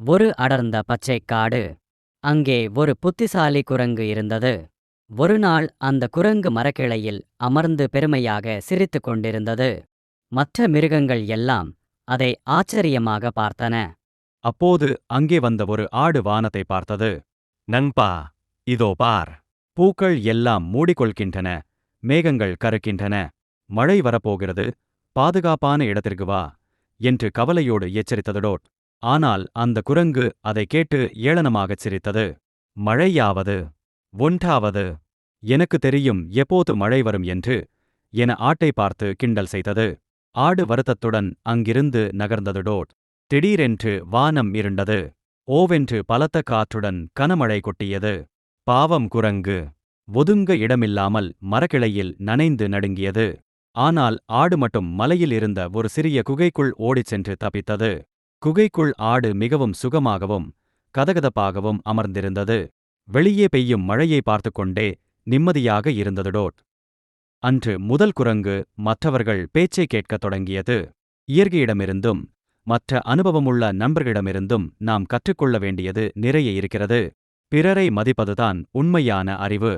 ஒரு அடர்ந்த பச்சைக் காடு அங்கே ஒரு புத்திசாலி குரங்கு இருந்தது. ஒரு நாள் அந்த குரங்கு மரக்கிளையில் அமர்ந்து பெருமையாக சிரித்துக் கொண்டிருந்தது. மற்ற மிருகங்கள் எல்லாம் அதை ஆச்சரியமாக பார்த்தன. அப்போது அங்கே வந்த ஒரு ஆடு வானத்தை பார்த்தது. நண்பா இதோ பார். பூக்கள் எல்லாம் மூடிக்கொள்கின்றன. மேகங்கள் கருக்கின்றன. மழை வரப்போகிறது. பாதுகாப்பான இடத்திற்கு வா என்று கவலையோடு எச்சரித்ததடோட் ஆனால் அந்த குரங்கு அதைக் கேட்டு ஏளனமாகச் சிரித்தது. மழையாவது? ஒன்றாவது? எனக்கு தெரியும் எப்போது மழை வரும் என்று என ஆட்டை பார்த்து கிண்டல் செய்தது. ஆடு வருத்தத்துடன் அங்கிருந்து நகர்ந்ததுடோட் திடீரென்று வானம் இருண்டது. ஓவென்று பலத்த காற்றுடன் கனமழை கொட்டியது. பாவம் குரங்கு. ஒதுங்க இடமில்லாமல் மரக்கிளையில் நனைந்து நடுங்கியது. ஆனால் ஆடு மட்டும் மலையில் இருந்த ஒரு சிறிய குகைக்குள் ஓடிச் சென்று தப்பித்தது. குகைக்குள் ஆடு மிகவும் சுகமாகவும் கதகதப்பாகவும் அமர்ந்திருந்தது. வெளியே பெய்யும் மழையை பார்த்து கொண்டே நிம்மதியாக இருந்ததுடோட் அன்று முதல் குரங்கு மற்றவர்கள் பேச்சை கேட்கத் தொடங்கியது. இயற்கையிடமிருந்தும் மற்ற அனுபவமுள்ள நண்பர்களிடமிருந்தும் நாம் கற்றுக்கொள்ள வேண்டியது நிறைய இருக்கிறது. பிறரை மதிப்பதுதான் உண்மையான அறிவு.